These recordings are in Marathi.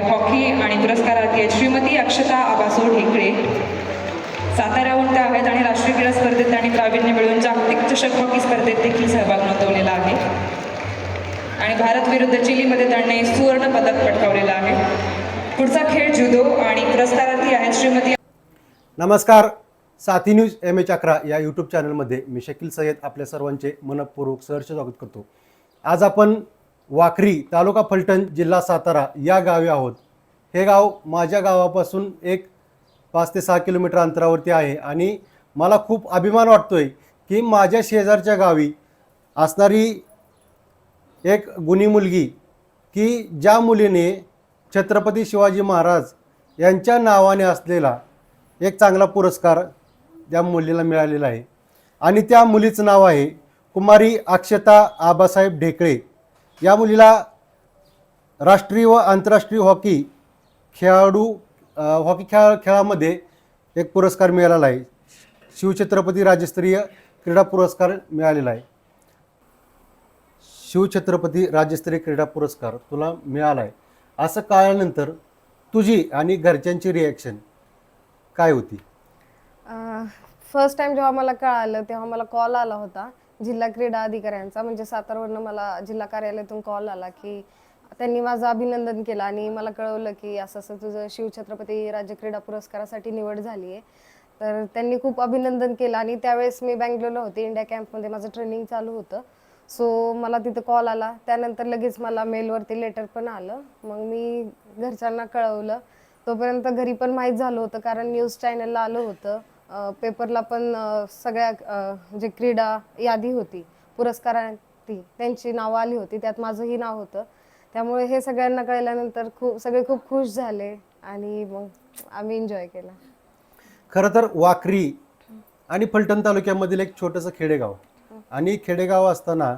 हॉकी आणि पुरस्कारार्थी आहेत श्रीमती अक्षता आबासो ढेकळे. साताऱ्याहून त्या आहेत आणि राष्ट्रीय क्रीडा स्पर्धेत आणि प्रावीण्य मिळवून जागतिक चषक हॉकी स्पर्धेत देखील सहभाग नोंदवलेला आहे. आणि भारत विरुद्ध चिलीमध्ये त्यांनी सुवर्ण पदक पटकावलेलं आहे. पुढचा खेळ जुदो आणि पुरस्कारार्थी आहेत श्रीमती नमस्कार. साथी न्यूज एम एच अकरा या यूट्यूब चॅनलमध्ये मी शकील सय्यद आपल्या सर्वांचे मनपूर्वक सहर्ष स्वागत करतो. आज आपण वाखरी तालुका फलटण जिल्हा सातारा या गावी आहोत. हे गाव माझ्या गावापासून एक पाच ते सहा किलोमीटर अंतरावरती आहे आणि मला खूप अभिमान वाटतो आहे की माझ्या शेजारच्या गावी असणारी एक गुणी मुलगी की ज्या मुलीने छत्रपती शिवाजी महाराज यांच्या नावाने असलेला एक चांगला पुरस्कार त्या मुलीला मिळालेला आहे. आणि त्या मुलीचं नाव आहे कुमारी अक्षता आबासाहेब ढेकळे. या मुलीला राष्ट्रीय व आंतरराष्ट्रीय हॉकी खेळाडू हॉकी खेळा खेळामध्ये एक पुरस्कार मिळालेला आहे. शिवछत्रपती राज्यस्तरीय क्रीडा पुरस्कार मिळालेला आहे. शिवछत्रपती राज्यस्तरीय क्रीडा पुरस्कार तुला मिळाला आहे असं कळल्यानंतर तुझी आणि घरच्यांची रिॲक्शन काय होती? फर्स्ट टाइम जेव्हा मला कळालं तेव्हा मला कॉल आला होता. जिल्हा क्रीडा अधिकाऱ्यांचा म्हणजे सातारवरनं मला जिल्हा कार्यालयातून कॉल आला की त्यांनी माझं अभिनंदन केलं आणि मला कळवलं की असं असं तुझं शिवछत्रपती राज्य क्रीडा पुरस्कारासाठी निवड झाली आहे तर त्यांनी खूप अभिनंदन केलं आणि त्यावेळेस मी बँगलोरला होते इंडिया कॅम्पमध्ये माझं ट्रेनिंग चालू होतं. सो मला तिथं कॉल आला. त्यानंतर लगेच मला मेलवरती लेटर पण आलं. मग मी घरच्यांना कळवलं. तोपर्यंत घरी पण माहीत झालं होतं कारण न्यूज चॅनलला आलं होतं. पेपरला पण सगळ्या जे क्रीडा यादी होती पुरस्कारांती त्यांची नावं आली होती त्यात माझंही नाव होतं. त्यामुळे हे सगळ्यांना कळल्यानंतर खूप सगळे खूप खुश झाले आणि मग आम्ही एन्जॉय केला. खरं तर वाकरी आणि फलटण तालुक्यामधील एक छोटंसं खेडेगाव. आणि खेडेगाव असताना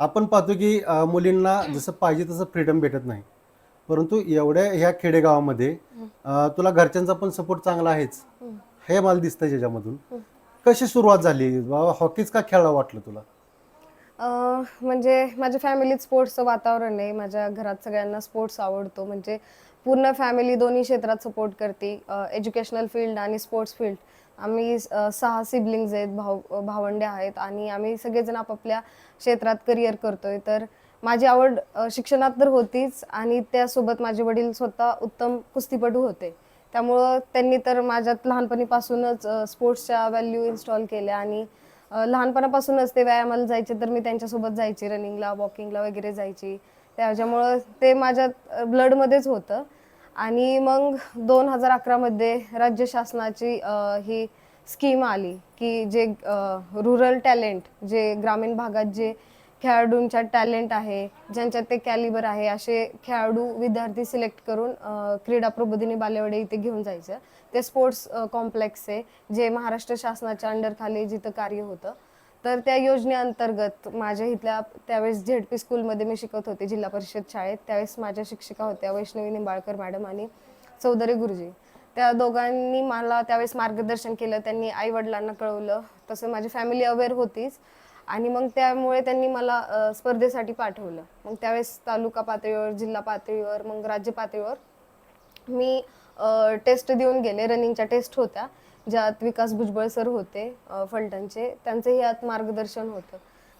आपण पाहतो की मुलींना जसं पाहिजे तसं फ्रीडम भेटत नाही. परंतु एवढ्या ह्या खेडेगावामध्ये तुला घरच्यांचा पण सपोर्ट चांगला आहेच. हे मला दिसतंय त्याच्यामधून कशी सुरुवात झाली? बाबा हॉकीच का खेळावं वाटलं तुला? अं, म्हणजे माझ्या फॅमिलीत स्पोर्ट्सचं वातावरण आहे. माझ्या घरात सगळ्यांना स्पोर्ट्स आवडतो. म्हणजे पूर्ण फॅमिली दोन्ही क्षेत्रात सपोर्ट करते. एज्युकेशनल फील्ड आणि स्पोर्ट्स फील्ड आम्ही अं, सहा सिबलिंग्ज आहेत भाऊ भावंडे आहेत आणि आम्ही सगळेजण आपापल्या क्षेत्रात करिअर करतोय. तर माझी आवड अं, शिक्षणात तर होतीच आणि त्यासोबत माझे वडील स्वतः उत्तम कुस्तीपटू होते. त्यामुळं त्यांनी तर माझ्यात लहानपणीपासूनच स्पोर्ट्सच्या व्हॅल्यू इन्स्टॉल केल्या आणि लहानपणापासूनच ते व्यायामाला जायचे तर मी त्यांच्यासोबत जायचे रनिंगला वॉकिंगला वगैरे जायची. त्याच्यामुळं ते माझ्या ब्लडमध्येच होतं. आणि मग दोन हजार अकरामध्ये राज्य शासनाची ही स्कीम आली की जे रुरल टॅलेंट जे ग्रामीण भागात जे खेळाडूंच्या टॅलेंट आहे ज्यांच्यात ते कॅलिबर आहे असे खेळाडू विद्यार्थी सिलेक्ट करून क्रीडा प्रबोधिनी बालेवाडे इथे घेऊन जायचं. ते स्पोर्ट्स कॉम्प्लेक्स आहे जे महाराष्ट्र शासनाच्या अंडरखाली जिथं कार्य होतं. तर त्या योजनेअंतर्गत माझ्या इथल्या त्यावेळेस झेड पी स्कूलमध्ये मी शिकत होते जिल्हा परिषद शाळेत. त्यावेळेस माझ्या शिक्षिका होत्या वैष्णवी निंबाळकर मॅडम आणि चौधरी गुरुजी. त्या दोघांनी मला त्यावेळेस मार्गदर्शन केलं त्यांनी आई वडिलांना कळवलं. तसं माझी फॅमिली अवेअर होतीच. आणि मग त्यामुळे त्यांनी मला अ, स्पर्धेसाठी पाठवलं. मग त्यावेळेस तालुका पातळीवर जिल्हा पातळीवर मग राज्य पातळीवर मी टेस्ट देऊन गेले. रनिंगच्या टेस्ट होत्या ज्यात विकास भुजबळ सर होते अ, फलटणचे. त्यांचंही यात मार्गदर्शन होतं.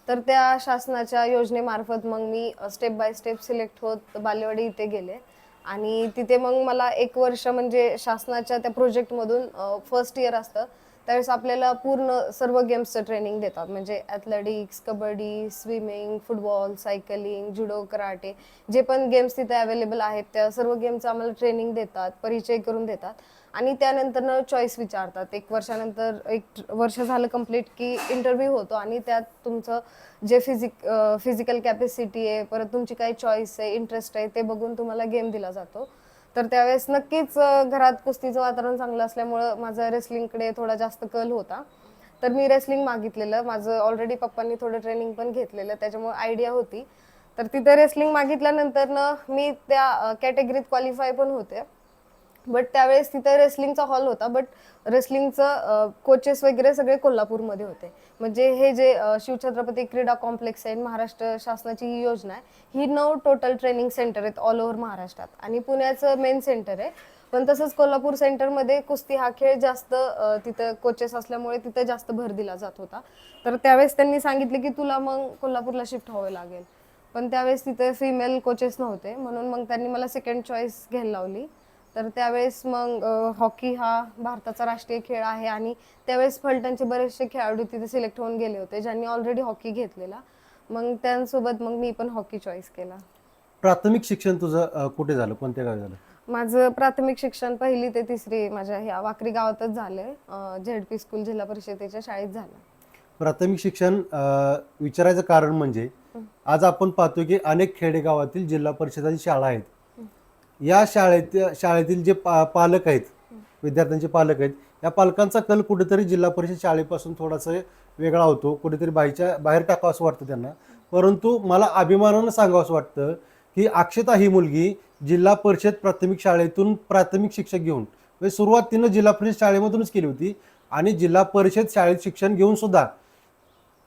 तर त्या शासनाच्या योजनेमार्फत मग मी स्टेप बाय स्टेप सिलेक्ट होत बालेवाडी इथे गेले. आणि तिथे मग मला एक वर्ष म्हणजे शासनाच्या त्या प्रोजेक्टमधून फर्स्ट इयर असतं. त्यावेळेस आपल्याला पूर्ण सर्व गेम्सचं ट्रेनिंग देतात. म्हणजे athletics kabaddi swimming football cycling judo karate जे पण गेम्स तिथे अवेलेबल आहेत त्या सर्व गेमचं आम्हाला ट्रेनिंग देतात परिचय करून देतात. आणि त्यानंतर चॉईस विचारतात. एक वर्षानंतर एक वर्ष झालं कंप्लीट की इंटरव्ह्यू होतो आणि त्यात तुमचं जे फिजिक फिजिकल कॅपॅसिटी आहे परत तुमची काही चॉईस आहे इंटरेस्ट आहे ते बघून तुम्हाला गेम दिला जातो. तर त्यावेळेस नक्कीच घरात कुस्तीचं वातावरण चांगलं असल्यामुळं माझा रेसलिंगकडे थोडा जास्त कल होता. तर मी रेसलिंग मागितलेलं. माझं ऑलरेडी पप्पांनी थोडं ट्रेनिंग पण घेतलेलं. त्याच्यामुळे आयडिया होती. तर तिथे रेसलिंग मागितल्यानंतर मी त्या कॅटेगरीत क्वालिफाय पण होते. बट त्यावेळेस तिथे रेसलिंगचा हॉल होता बट रेसलिंगचं कोचेस वगैरे सगळे कोल्हापूरमध्ये होते. म्हणजे हे जे शिवछत्रपती क्रीडा कॉम्प्लेक्स आहे महाराष्ट्र शासनाची ही योजना आहे ही नऊ टोटल ट्रेनिंग सेंटर आहेत ऑल ओव्हर महाराष्ट्रात. आणि पुण्याचं मेन सेंटर आहे. पण तसंच कोल्हापूर सेंटरमध्ये कुस्ती हा खेळ जास्त तिथं कोचेस असल्यामुळे तिथं जास्त भर दिला जात होता. तर त्यावेळेस त्यांनी सांगितले की तुला मग कोल्हापूरला शिफ्ट व्हावं लागेल. पण त्यावेळेस तिथे फिमेल कोचेस नव्हते म्हणून मग त्यांनी मला सेकंड चॉईस घ्यायला लावली. तर त्यावेळेस मग हॉकी हा भारताचा राष्ट्रीय खेळ आहे आणि त्यावेळेस फलटणचे बरेचसे खेळाडू तिथे सिलेक्ट होऊन गेले होते ज्यांनी ऑलरेडी हॉकी घेतलेला. मग त्यांसोबत मग मी पण हॉकी चॉईस केला. प्राथमिक शिक्षण तुझं कुठे झालं? कोणत्या गावी झालं? माझं प्राथमिक शिक्षण पहिली ते तिसरी माझ्या ह्या वाकरी गावातच झालंय. झेड पी स्कूल जिल्हा परिषदेच्या शाळेत झालं. प्राथमिक शिक्षण विचारायचं कारण म्हणजे आज आपण पाहतो की अनेक खेडेगावातील जिल्हा परिषदाची शाळा आहेत. या शाळेत शाळेतील जे पा पालक आहेत विद्यार्थ्यांचे पालक आहेत या पालकांचा कल कुठेतरी जिल्हा परिषद शाळेपासून थोडासा वेगळा होतो कुठेतरी बाहेरच्या बाहेर टाकावं असं वाटतं त्यांना. परंतु मला अभिमानानं सांगावं असं वाटतं की अक्षता ही मुलगी जिल्हा परिषद प्राथमिक शाळेतून प्राथमिक शिक्षक घेऊन म्हणजे सुरुवात तिनं जिल्हा परिषद शाळेमधूनच केली होती आणि जिल्हा परिषद शाळेत शिक्षण घेऊन सुद्धा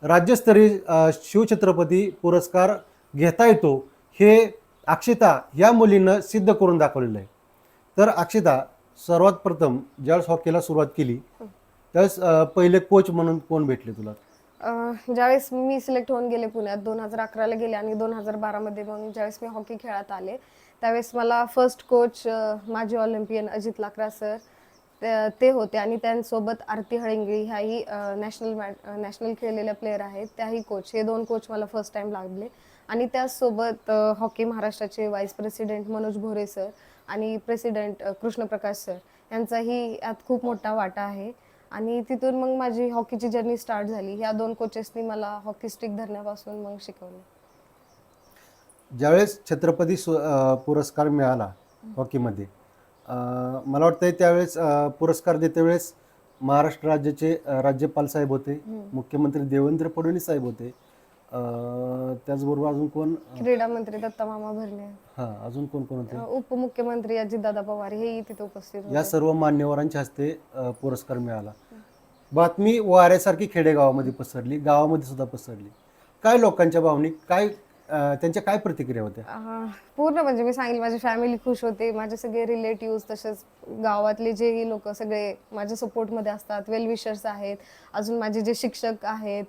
राज्यस्तरीय शिवछत्रपती पुरस्कार घेता येतो हे अक्षिता या मुलीनं सिद्ध करून दाखवलेलं आहे. तर अक्षिता सर्वात प्रथम ज्यावेळेस हॉकीला सुरुवात केली त्यावेळेस पहिले कोच म्हणून कोण भेटले तुला? ज्यावेळेस मी सिलेक्ट होऊन गेले पुण्यात दोन हजार अकराला गेले आणि दोन हजार बारामध्ये मग ज्यावेळेस मी हॉकी खेळात आले त्यावेळेस मला फर्स्ट कोच माझे ऑलिम्पियन अजित लाकरा सर ते होते आणि त्यांसोबत आरती हळिंगळी ह्याही नॅशनल नॅशनल खेळलेल्या प्लेयर आहेत त्याही कोच हे दोन कोच मला फर्स्ट टाइम लागले. आणि त्याचसोबत अह, हॉकी महाराष्ट्राचे vice president Manoj Bhore sir आणि प्रेसिडेंट कृष्णप्रकाश सर यांचाही यात खूप मोठा वाटा आहे. आणि तिथून मग माझी हॉकीची जर्नी स्टार्ट झाली. ह्या दोन कोचेसनी मला हॉकी स्टिक धरण्यापासून मग शिकवलं. ज्यावेळेस छत्रपती पुरस्कार मिळाला हॉकीमध्ये मला वाटतं त्यावेळेस पुरस्कार देते वेळेस महाराष्ट्र राज्याचे राज्यपाल साहेब होते मुख्यमंत्री देवेंद्र फडणवीस साहेब होते त्याचबरोबर अजून कोण क्रीडा मंत्री दत्ता मामा भरणे. हां अजून कोण कोण होते? उपमुख्यमंत्री अजितदादा पवार हेही तिथे उपस्थित या सर्व मान्यवरांच्या हस्ते अ, पुरस्कार मिळाला. बातमी वाऱ्यासारखी खेडेगावामध्ये पसरली गावामध्ये सुद्धा पसरली. काय लोकांच्या भावनिक काय अ, त्यांच्या काय प्रतिक्रिया होत्या? पूर्ण म्हणजे मी सांगेल माझी फॅमिली खुश होते. माझे सगळे रिलेटिव्ह तसेच गावातले जेही लोक सगळे माझ्या सपोर्टमध्ये असतात. वेल विशर्स आहेत. अजून माझे जे शिक्षक आहेत.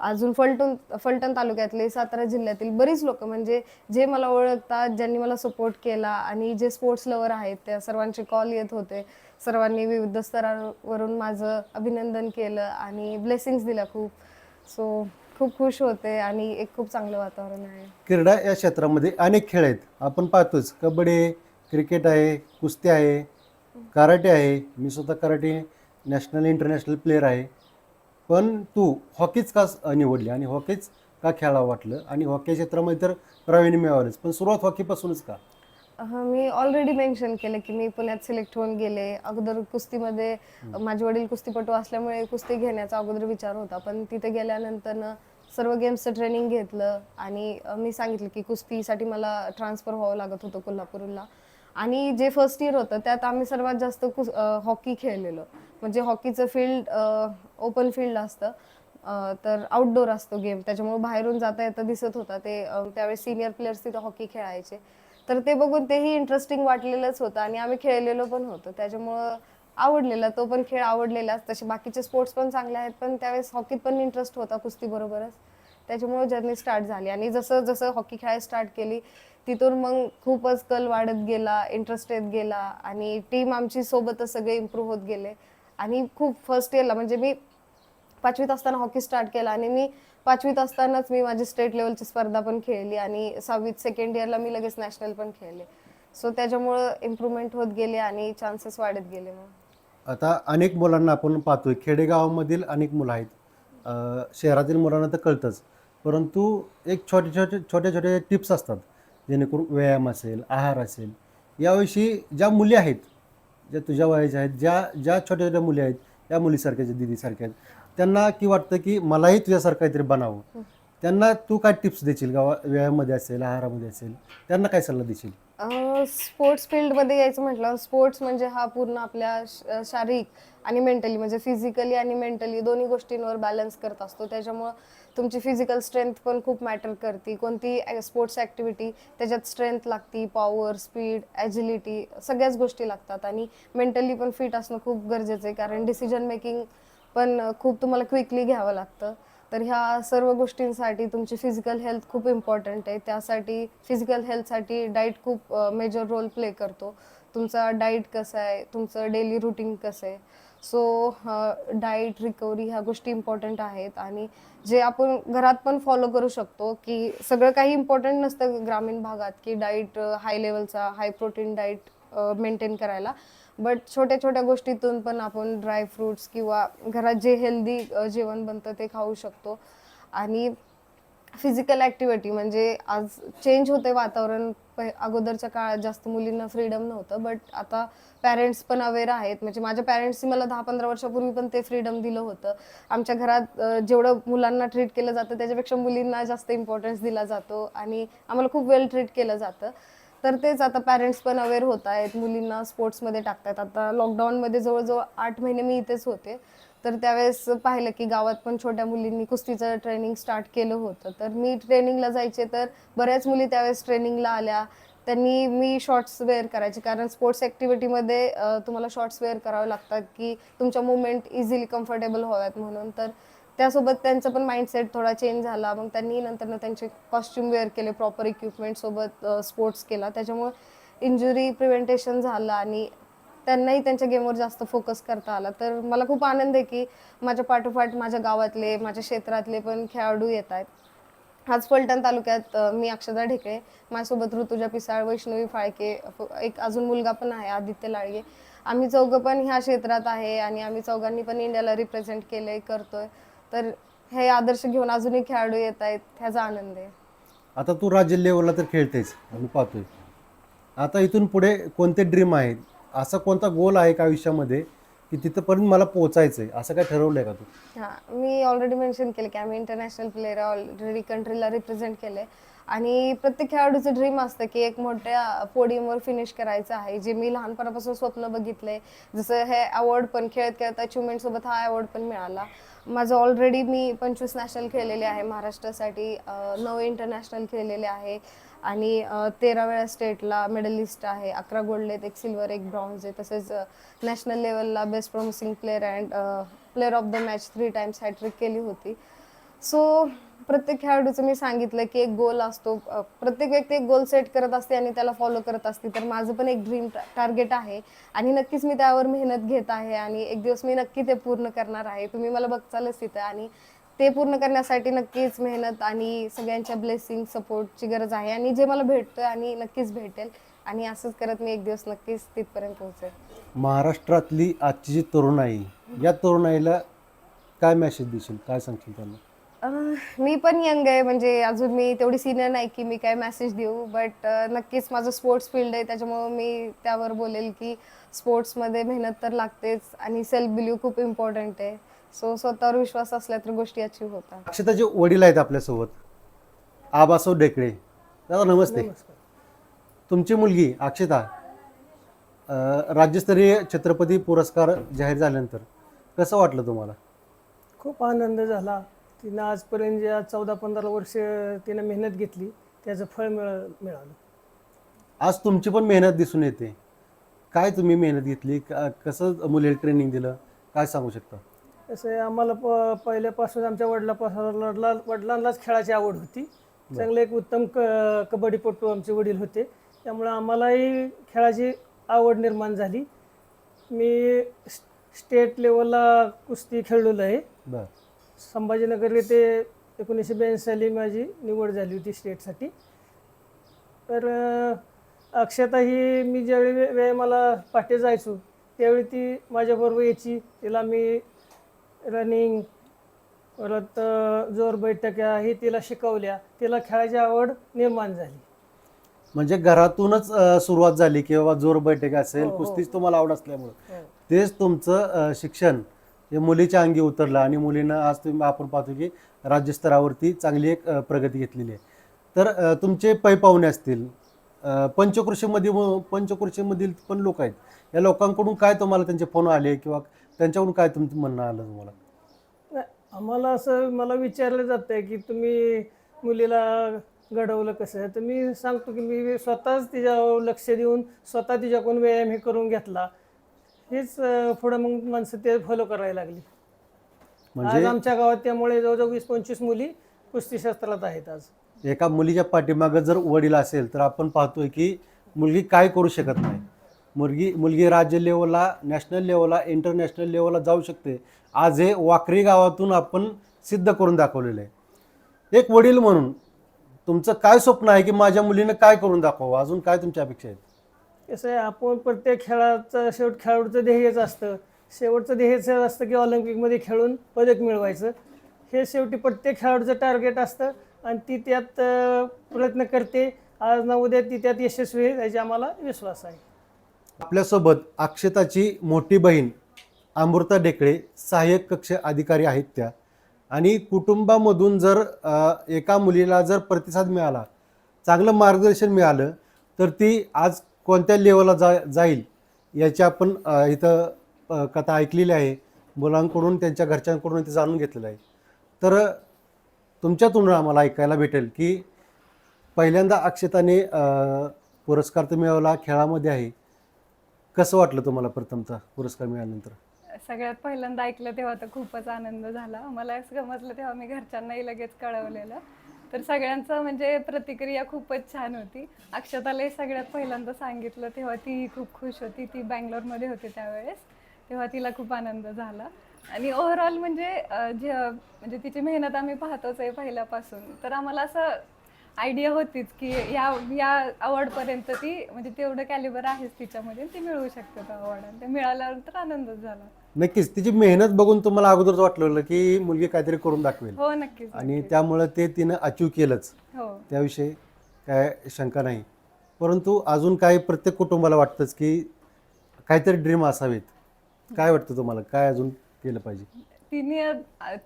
अजून फलटण फलटण तालुक्यातले सातारा जिल्ह्यातील बरीच लोक म्हणजे जे मला ओळखतात ज्यांनी मला सपोर्ट केला आणि जे स्पोर्ट्स लवर आहेत त्या सर्वांचे कॉल येत होते. सर्वांनी विविध स्तरावरून माझं अभिनंदन केलं आणि ब्लेसिंग्स दिल्या खूप. सो खूप खुश होते आणि एक खूप चांगलं वातावरण आहे. क्रीडा या क्षेत्रामध्ये अनेक खेळ आहेत. आपण पाहतोच कबड्डी आहे क्रिकेट आहे कुस्ती आहे कराटे आहे. मी स्वतः कराटे नॅशनल इंटरनॅशनल प्लेअर आहे. पण तू हॉकीच का निवडली आणि हॉकीच का खेळावं वाटलं? आणि हॉकी क्षेत्रामध्ये तर प्रावीण्य मिळालंच पण सुरुवात हॉकीपासूनच का? हा, मी ऑलरेडी मेन्शन केलं की मी पुण्यात सिलेक्ट होऊन गेले. अगोदर कुस्तीमध्ये माझे वडील कुस्तीपटू असल्यामुळे कुस्ती घेण्याचा अगोदर विचार होता. पण तिथे गेल्यानंतर सर्व गेम्सचं ट्रेनिंग घेतलं आणि मी सांगितलं की कुस्तीसाठी मला ट्रान्सफर व्हावं लागत होतं कोल्हापूरला. आणि जे फर्स्ट इयर होतं त्यात आम्ही सर्वात जास्त कुस हॉकी खेळलेलो. म्हणजे हॉकीचं फील्ड ओपन फील्ड असतं. तर आउटडोर असतो गेम त्याच्यामुळे बाहेरून जाता येता दिसत होता. ते त्यावेळेस सिनियर प्लेयर्स तिथं हॉकी खेळायचे. तर ते बघून तेही इंटरेस्टिंग वाटलेलंच होतं आणि आम्ही खेळलेलो पण होतो. त्याच्यामुळं आवडलेला तो पण खेळ आवडलेलाच. तसे बाकीचे स्पोर्ट्स पण चांगले आहेत पण त्यावेळेस हॉकीत पण इंटरेस्ट होता कुस्ती बरोबरच त्याच्यामुळे जर्नी स्टार्ट झाली. आणि जसं जसं हॉकी खेळायला स्टार्ट केली तिथून मग खूपच कल वाढत गेला इंटरेस्ट येत गेला आणि टीम आमची सोबतच सगळे इम्प्रूव्ह होत गेले. आणि खूप फर्स्ट इयरला म्हणजे मी पाचवीत असताना हॉकी स्टार्ट केला आणि मी पाचवीत असतानाच मी माझी स्टेट लेवलची स्पर्धा पण खेळली आणि सहावीत सेकंड इयरला मी लगेच नॅशनल पण खेळले. सो त्याच्यामुळं इम्प्रूव्हमेंट होत गेले आणि चान्सेस वाढत गेले मग. आता अनेक मुलांना आपण पाहतोय खेडेगावामधील अनेक मुलं आहेत. शहरातील मुलांना तर कळतंच. परंतु एक छोटे छोटे छोट्या छोट्या टिप्स असतात. जेणेकरून व्यायाम असेल आहार असेल याविषयी ज्या मुली आहेत ज्या तुझ्या वयाच्या आहेत ज्या ज्या छोट्या छोट्या मुली आहेत त्या मुलीसारख्या ज्या दिदीसारख्या आहेत त्यांना की वाटतं की मलाही तुझ्यासारखं काहीतरी बनावं. त्यांना तू काय टिप्स देशील? गावा व्यायामामध्ये असेल आहारामध्ये असेल त्यांना काय सल्ला देशील? स्पोर्ट्स फील्डमध्ये यायचं म्हटलं स्पोर्ट्स म्हणजे हा पूर्ण आपल्या शारीरिक आणि मेंटली म्हणजे फिजिकली आणि मेंटली दोन्ही गोष्टींवर बॅलन्स करत असतो. त्याच्यामुळं तुमची फिजिकल स्ट्रेंथ पण खूप मॅटर करते. कोणती स्पोर्ट्स ॲक्टिव्हिटी त्याच्यात स्ट्रेंथ लागती पॉवर स्पीड ॲजिलिटी सगळ्याच गोष्टी लागतात. आणि मेंटली पण फिट असणं खूप गरजेचं आहे. कारण डिसिजन मेकिंग पण खूप तुम्हाला क्विकली घ्यावं लागतं. तर ह्या सर्व गोष्टींसाठी तुमची फिजिकल हेल्थ खूप इम्पॉर्टंट आहे. त्यासाठी फिजिकल हेल्थसाठी डाईट खूप मेजर रोल प्ले करतो. तुमचा डाईट कसं आहे? तुमचं डेली रुटीन कसं आहे? सो डाईट रिकव्हरी ह्या गोष्टी इम्पॉर्टंट आहेत. आणि जे आपण घरात पण फॉलो करू शकतो की सगळं काही इम्पॉर्टंट नसतं ग्रामीण भागात की डाईट हाय लेवलचा हाय प्रोटीन डाईट मेंटेन करायला. बट छोट्या छोट्या गोष्टीतून पण आपण ड्राय फ्रुट्स किंवा घरात जे हेल्दी uh, जेवण बनतं ते खाऊ शकतो. आणि फिजिकल ॲक्टिव्हिटी म्हणजे आज चेंज होते वातावरण. प- अगोदरच्या काळात जास्त मुलींना फ्रीडम नव्हतं बट आता पॅरेंट्स पण अवेअर आहेत. म्हणजे माझ्या पॅरेंट्सनी मला दहा पंधरा वर्षापूर्वी पण ते फ्रीडम दिलं होतं. आमच्या घरात अ, जेवढं मुलांना ट्रीट केलं जातं त्याच्यापेक्षा मुलींना जास्त इम्पॉर्टन्स दिला जातो आणि आम्हाला खूप वेल ट्रीट केलं जातं. तर तेच आता पॅरेंट्स पण अवेअर होत आहेत मुलींना स्पोर्ट्समध्ये टाकतायत. आता लॉकडाऊनमध्ये जवळजवळ आठ महिने मी इथेच होते. तर त्यावेळेस पाहिलं की गावात पण छोट्या मुलींनी कुस्तीचं ट्रेनिंग स्टार्ट केलं होतं. तर मी ट्रेनिंगला जायचे तर बऱ्याच मुली त्यावेळेस ट्रेनिंगला आल्या. त्यांनी मी शॉर्ट्स वेअर करायचे. कारण स्पोर्ट्स ॲक्टिव्हिटीमध्ये तुम्हाला शॉर्ट्स वेअर करावे लागतात की तुमच्या मुवमेंट इझिली कम्फर्टेबल व्हाव्यात म्हणून. तर त्यासोबत त्यांचा पण माइंडसेट थोडा चेंज झाला. मग त्यांनी नंतर त्यांचे कॉस्ट्युम वेअर केले प्रॉपर इक्विपमेंटसोबत स्पोर्ट्स केला. त्याच्यामुळे इंजुरी प्रिव्हेंटेशन झालं आणि त्यांनाही त्यांच्या गेमवर जास्त फोकस करता आला. तर मला खूप आनंद आहे की माझ्या पाठोपाठ माझ्या गावातले माझ्या क्षेत्रातले पण खेळाडू येत आहेत. आज फलटण तालुक्यात मी अक्षदा ढेकळे माझ्यासोबत ऋतुजा पिसाळ वैष्णवी फाळके फ- एक अजून मुलगा पण आहे आदित्य लाळगे. आम्ही चौघं पण ह्या क्षेत्रात आहे आणि आम्ही चौघांनी पण इंडियाला रिप्रेझेंट केलंय करतोय. तर हे आदर्श घेऊन अजूनही खेळाडू येत आहेत ह्याचा आनंद आहे. आता तू राज्य लेवलला तर खेळतेस आम्ही पाहतोय. आता इथून पुढे कोणते ड्रीम आहेत? असा कोणता गोल आहे का आयुष्यामध्ये की तिथंपर्यंत मला पोचायचं आहे असं काय ठरवलं आहे का तू? हां मी ऑलरेडी मेन्शन केलं की आम्ही इंटरनॅशनल प्लेयर ऑलरेडी कंट्रीला रिप्रेझेंट केले आणि प्रत्येक खेळाडूचं ड्रीम असतं की एक मोठ्या पोडियमवर फिनिश करायचं आहे जे मी लहानपणापासून स्वप्न बघितलंय. जसं हे अवॉर्ड पण खेळत खेळत अचिव्हमेंट सोबत हा अवॉर्ड पण मिळाला. माझं ऑलरेडी मी पंचवीस नॅशनल खेळलेले आहे महाराष्ट्रासाठी नऊ इंटरनॅशनल खेळलेले आहे. आणि तेरा वेळा स्टेटला मेडलिस्ट आहे अकरा गोल्ड आहेत एक सिल्वर एक ब्रॉन्झ आहे तसेच नॅशनल लेवलला best promising player and player of the match three times hattrick केली होती. सो प्रत्येक खेळाडूचं मी सांगितलं की एक गोल असतो प्रत्येक व्यक्ती एक गोल सेट करत असते आणि त्याला फॉलो करत असते तर माझं पण एक ड्रीम टार्गेट आहे. आणि नक्कीच मी त्यावर मेहनत घेत आहे आणि एक दिवस मी नक्की ते पूर्ण करणार आहे. तुम्ही मला बघचालच तिथं आणि ते पूर्ण करण्यासाठी नक्कीच मेहनत आणि सगळ्यांच्या ब्लेसिंग सपोर्टची गरज आहे. आणि जे मला भेटतं आणि नक्कीच भेटेल. आणि असंच करत मी एक दिवस नक्कीच तिथपर्यंत पोहोचेल. महाराष्ट्रातली आजची जी तरुणाई या तरुणाईला काय मेसेज देशील? काय सांगशील त्यांना? मी पण यंग आहे. म्हणजे अजून मी तेवढी सिनियर नाही की मी काय मेसेज देऊ. बट नक्कीच माझं स्पोर्ट्स फील्ड आहे. त्याच्यामुळं मी त्यावर बोलेल की स्पोर्ट्समध्ये मेहनत तर लागतेच. आणि सेल्फ बिलीव खूप इम्पॉर्टंट आहे. सो स्वतःवर विश्वास असल्या तर गोष्टी अचीव होतात. अक्षताचे वडील आहेत आपल्यासोबत आबासो डेकळे दादा नमस्ते. तुमची मुलगी अक्षता अं, राज्यस्तरीय छत्रपती पुरस्कार जाहीर झाल्यानंतर कसं वाटलं तुम्हाला? खूप आनंद झाला. तिनं आजपर्यंत ज्या चौदा पंधरा वर्ष तिनं मेहनत घेतली त्याचं फळ मिळ मिळालं. आज तुमची पण मेहनत दिसून येते. काय तुम्ही मेहनत घेतली? का- कसं मुलीला ट्रेनिंग दिलं? काय सांगू शकता? आहे आम्हाला प पहिल्यापासून आमच्या वडिलापासून वडिला वडिलांनाच खेळाची आवड होती. चांगले एक उत्तम क कबड्डीपटू आमचे वडील होते. त्यामुळं आम्हालाही खेळाची आवड निर्माण झाली. मी स्टेट लेवलला कुस्ती खेळलेलो आहे. संभाजीनगर येथे एकोणीसशे ब्याऐंशी साली माझी निवड झाली होती स्टेटसाठी. तर अक्षता ही मी ज्यावेळी वेळ मला पाठी जायचो त्यावेळी ती माझ्याबरोबर यायची. तिला मी रनिंग परत जोर बैठक्या हे तिला शिकवल्या. तिला खेळायची आवड निर्माण झाली. म्हणजे घरातूनच सुरुवात झाली की बाबा जोर बैठक असेल हो, हो. कुस्तीच तुम्हाला आवड असल्यामुळं. हो. तेच तुमचं शिक्षण. हे मुलीच्या अंगी उतरलं आणि मुलीनं आज तुम्ही आपण पाहतो की राज्यस्तरावरती चांगली एक प्रगती घेतलेली आहे. तर तुमचे पै पाहुणे असतील पंचकृषीमध्ये पंचकृषीमधील पण लोक आहेत. या लोकांकडून काय तुम्हाला त्यांचे फोन आले किंवा त्यांच्याकडून काय तुमचं म्हणणं आलं तुम्हाला? आम्हाला असं मला विचारलं जातं की तुम्ही मुलीला घडवलं कसं तर मी सांगतो की मी स्वतःच तिच्यावर लक्ष देऊन स्वतः तिच्याकडून व्यायाम हे करून घेतला. हेच पुढं मग माणसं ते फॉलो करायला लागली. आज म्हणजे आमच्या गावात त्यामुळे जवळजवळ वीस पंचवीस मुली कुस्तीशास्त्रात आहेत आज. एका मुलीच्या पाठीमागं जर वडील असेल तर आपण पाहतोय की मुलगी काय करू शकत नाही. मुलगी मुलगी राज्य लेवलला नॅशनल लेवलला इंटरनॅशनल लेवलला जाऊ शकते. आज हे वाकरी गावातून आपण सिद्ध करून दाखवलेलं आहे. एक वडील म्हणून तुमचं काय स्वप्न आहे की माझ्या मुलीनं काय करून दाखवावं? अजून काय तुमच्या अपेक्षा आहेत कसं आहे आपण प्रत्येक खेळाचं शेवट खेळाडूचं ध्येयच असतं. शेवटचं ध्येयच असतं की ऑलिम्पिकमध्ये खेळून पदक मिळवायचं. हे शेवटी प्रत्येक खेळाडूचं टार्गेट असतं आणि ती त्यात प्रयत्न करते. आज ना उद्या ती त्यात यशस्वी होईल याची आम्हाला विश्वास आहे. आपल्यासोबत अक्षताची मोठी बहीण अमृता डेकळे सहाय्यक कक्ष अधिकारी आहेत त्या. आणि कुटुंबामधून जर एका मुलीला जर प्रतिसाद मिळाला चांगलं मार्गदर्शन मिळालं तर ती आज कोणत्या लेवलला जा जाईल याची आपण इथं कथा ऐकलेली आहे. मुलांकडून त्यांच्या घरच्यांकडून ते जाणून घेतलेलं आहे. तर तुमच्यातून आम्हाला ऐकायला भेटेल की पहिल्यांदा अक्षताने पुरस्कार तर मिळवला खेळामध्ये आहे. कसं वाटलं तुम्हाला प्रथमचा पुरस्कार मिळाल्यानंतर? सगळ्यात पहिल्यांदा ऐकलं तेव्हा तर खूपच आनंद झाला. मला समजलं तेव्हा मी घरच्यांनाही लगेच कळवलेलं. तर सगळ्यांचं म्हणजे प्रतिक्रिया खूपच छान होती. अक्षतालाही सगळ्यात पहिल्यांदा सांगितलं तेव्हा ती खूप खुश होती. ती बँगलोरमध्ये होती त्यावेळेस. तेव्हा तिला खूप आनंद झाला. आणि ओव्हरऑल म्हणजे जे म्हणजे तिची मेहनत आम्ही पाहतोच आहे पहिल्यापासून. तर आम्हाला असं आयडिया होतीच की या या अवॉर्डपर्यंत ती म्हणजे तेवढं कॅलिबर आहेच तिच्यामध्ये ती मिळवू शकते तो अवॉर्ड आणि ते मिळाल्यानंतर आनंदच झाला. नक्कीच. तिची मेहनत बघून तुम्हाला अगोदरच वाटलं की मुलगी काहीतरी करून दाखवेल. हो नक्कीच आणि नक्कीच. त्यामुळं ते तिनं अचीव केलंच. हो. त्याविषयी काय शंका नाही. परंतु अजून काही प्रत्येक कुटुंबाला वाटतंच की काहीतरी ड्रीम असावेत. काय वाटतं तुम्हाला? काय अजून केलं पाहिजे? तिने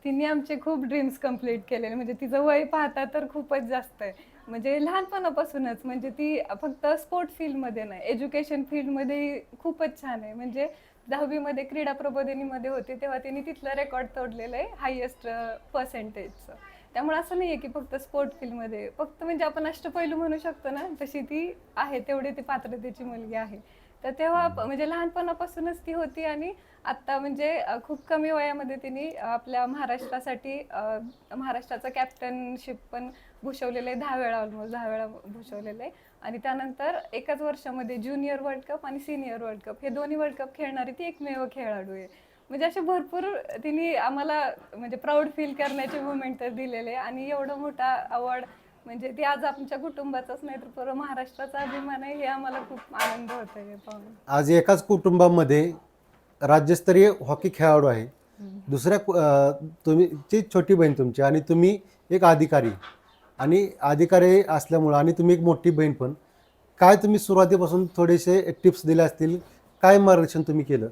तिने आमचे खूप ड्रीम्स कंप्लीट केलेले. म्हणजे तिचं वय पाहता तर खूपच जास्त आहे. म्हणजे लहानपणापासूनच. म्हणजे ती फक्त स्पोर्ट फील्डमध्ये नाही एज्युकेशन फील्डमध्ये खूपच छान आहे. म्हणजे दहावीमध्ये क्रीडा प्रबोधिनीमध्ये होते तेव्हा तिने तिथलं रेकॉर्ड तोडलेलं आहे हायेस्ट पर्सेंटेजचं त्यामुळे असं नाही आहे की फक्त स्पोर्ट फील्डमध्ये फक्त म्हणजे आपण अष्टपैलू म्हणू शकतो ना तशी ती आहे तेवढी ती पात्रतेची मुलगी आहे. तर तेव्हा म्हणजे लहानपणापासूनच ती होती आणि आत्ता म्हणजे खूप कमी वयामध्ये तिने आपल्या महाराष्ट्रासाठी महाराष्ट्राचं कॅप्टनशिप पण भूषवलेलं आहे दहा वेळा ऑलमोस्ट दहा वेळा भूषवलेलं आहे. आणि त्यानंतर एकाच वर्षामध्ये ज्युनियर वर्ल्ड कप आणि सिनियर वर्ल्ड कप हे दोन्ही वर्ल्ड कप खेळणारी ती एकमेव खेळाडू आहे. म्हणजे असे भरपूर तिने आम्हाला म्हणजे प्राऊड फील करण्याचे मुवमेंट तर दिलेले आणि एवढं मोठा अवॉर्ड म्हणजे ती आज आमच्या कुटुंबाचाच नाही तर पूर्ण महाराष्ट्राचा अभिमान आहे हे आम्हाला खूप आनंद होतो हे पाहून. आज एकाच कुटुंबामध्ये राज्यस्तरीय हॉकी खेळाडू आहे. दुसऱ्या कु- अं, तुम्ही ची छोटी बहीण तुमची आणि तुम्ही एक अधिकारी. आणि अधिकारी असल्यामुळं आणि तुम्ही एक मोठी बहीण पण. काय तुम्ही सुरुवातीपासून थोडेसे टिप्स दिले असतील? काय मार्गदर्शन तुम्ही केलं?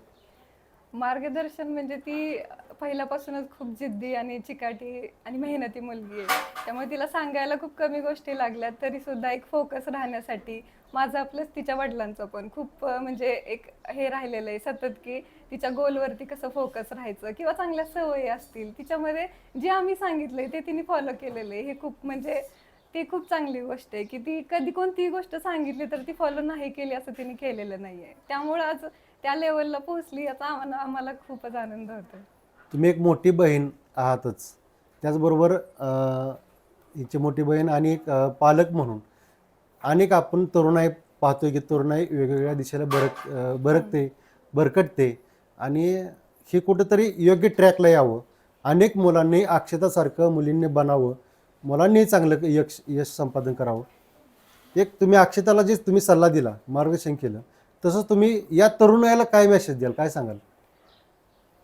मार्गदर्शन म्हणजे ती पहिल्यापासूनच खूप जिद्दी आणि चिकाटी आणि मेहनती मुलगी आहे. त्यामुळे तिला सांगायला खूप कमी गोष्टी लागल्यात तरी सुद्धा एक फोकस राहण्यासाठी माझं प्लस तिच्या वडिलांचं पण खूप म्हणजे एक हे राहिलेलं आहे सतत की तिच्या गोलवरती कसं फोकस राहायचं किंवा चांगल्या सवयी असतील तिच्यामध्ये जे आम्ही सांगितलंय ते तिने फॉलो केलेलं आहे. हे खूप म्हणजे ती खूप चांगली गोष्ट आहे की ती कधी कोणतीही गोष्ट सांगितली तर ती फॉलो नाही केली असं तिने केलेलं नाही आहे त्यामुळं आज त्या लेवलला पोहोचली याचा आम्हाला आम्हाला खूपच आनंद होतो तुम्ही एक मोठी बहीण आहातच. त्याचबरोबर हिची मोठी बहीण आणि एक पालक म्हणून अनेक आपण तरुणाई पाहतोय की तरुणाई वेगवेगळ्या दिशेला बरक बरकते भरकटते आणि हे कुठंतरी योग्य ट्रॅकला यावं. अनेक मुलांनी अक्षतासारखं मुलींनी बनावं. मुलांनी चांगलं यश यश संपादन करावं. एक तुम्ही अक्षताला जे तुम्ही सल्ला दिला मार्गदर्शन केलं तसंच तुम्ही या तरुणाईला काय मेसेज द्याल? काय सांगाल?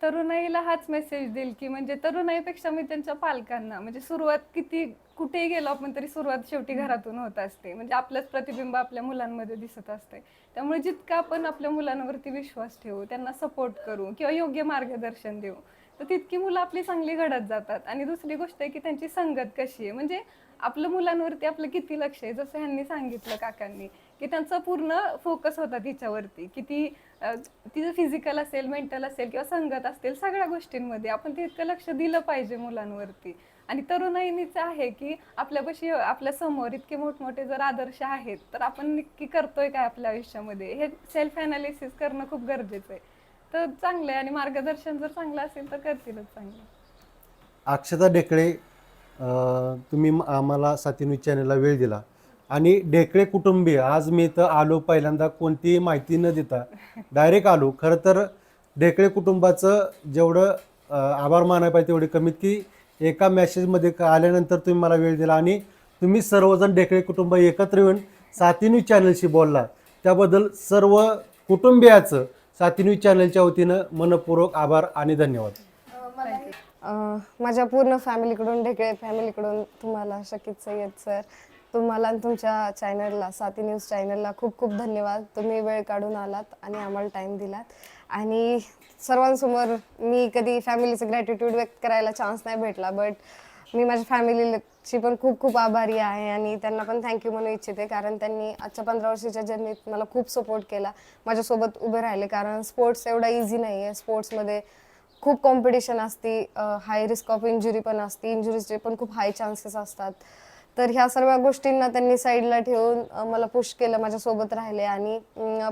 तरुणाईला हाच मेसेज देईल की म्हणजे तरुणाईपेक्षा मी त्यांच्या पालकांना म्हणजे सुरुवात किती कुठेही गेलो आपण तरी सुरुवात शेवटी घरातून होत असते. म्हणजे आपलंच प्रतिबिंब आपल्या मुलांमध्ये दिसत असते त्यामुळे जितका आपण आपल्या मुलांवरती विश्वास ठेवू त्यांना सपोर्ट करू किंवा योग्य मार्गदर्शन देऊ तर तितकी मुलं आपली चांगली घडत जातात. आणि दुसरी गोष्ट आहे की त्यांची संगत कशी आहे. म्हणजे आपलं मुलांवरती आपलं किती लक्ष आहे? जसं ह्यांनी सांगितलं काकांनी की त्यांचा पूर्ण फोकस होता तिच्यावरती की ती तिचं फिजिकल असेल मेंटल असेल किंवा संगत असतील सगळ्या गोष्टींमध्ये आपण तितकं लक्ष दिलं पाहिजे मुलांवरती. आणि तरुणाईनीच आहे की आपल्यापाशी आपल्यासमोर इतके मोठमोठे जर आदर्श आहेत तर आपण नक्की करतोय काय आपल्या आयुष्यामध्ये? हे सेल्फ अनालिसिस करणं खूप गरजेचं आहे. तर चांगलं आहे आणि मार्गदर्शन जर चांगलं असेल तर करतीलच चांगलं. अक्षता ढेकळे तुम्ही आम्हाला साती चॅनलला वेळ दिला. आणि ढेकळे कुटुंबीय. आज मी इथं आलो पहिल्यांदा कोणतीही माहिती न देता डायरेक्ट आलो. खरं तर ढेकळे कुटुंबाचं जेवढं आभार मानायला पाहिजे तेवढे कमीत की एका मॅसेजमध्ये आल्यानंतर तुम्ही मला वेळ दिला आणि तुम्ही सर्वजण ढेकळे कुटुंब एकत्र येऊन सातिन्यू न्यूज चॅनलशी बोलला. त्याबद्दल सर्व कुटुंबियाचं सातिन्यू चॅनलच्या वतीनं मनपूर्वक आभार आणि धन्यवाद. माझ्या पूर्ण फॅमिलीकडून ढेकळे फॅमिलीकडून तुम्हाला शकीत सय्यद सर तुम्हाला आणि तुमच्या चॅनलला साथी न्यूज चॅनलला खूप खूप धन्यवाद. तुम्ही वेळ काढून आलात आणि आम्हाला टाईम दिलात. आणि सर्वांसमोर मी कधी फॅमिलीचं ग्रॅटिट्यूड व्यक्त करायला चान्स नाही भेटला बट मी माझ्या फॅमिलीची पण खूप खूप आभारी आहे आणि त्यांना पण थँक्यू म्हणू इच्छिते कारण त्यांनी आजच्या पंधरा वर्षाच्या जर्नीत मला खूप सपोर्ट केला. माझ्यासोबत उभे राहिले कारण स्पोर्ट्स एवढा इझी नाही आहे स्पोर्ट्समध्ये खूप कॉम्पिटिशन असते हाय रिस्क ऑफ इंजुरी पण असते. इंजुरीजचे पण खूप हाय चान्सेस असतात. तर ह्या सर्व गोष्टींना त्यांनी साईडला ठेवून मला पुश केलं माझ्यासोबत राहिले. आणि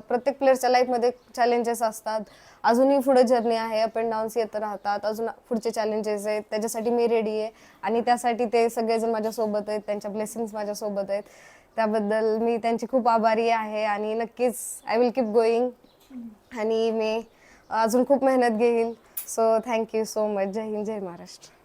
प्रत्येक प्लेअरच्या लाईफमध्ये चॅलेंजेस असतात. अजूनही पुढे जर्नी आहे. अप अँड डाऊन्स येत राहतात. अजून पुढचे चॅलेंजेस आहेत. त्याच्यासाठी मी रेडी आहे. आणि त्यासाठी ते सगळेजण माझ्यासोबत आहेत. त्यांच्या ब्लेसिंग्स माझ्यासोबत आहेत. त्याबद्दल मी त्यांची खूप आभारी आहे. आणि नक्कीच आय विल कीप गोईंग आणि मी अजून खूप मेहनत घेईल so thank you so much जय हिंद जय महाराष्ट्र.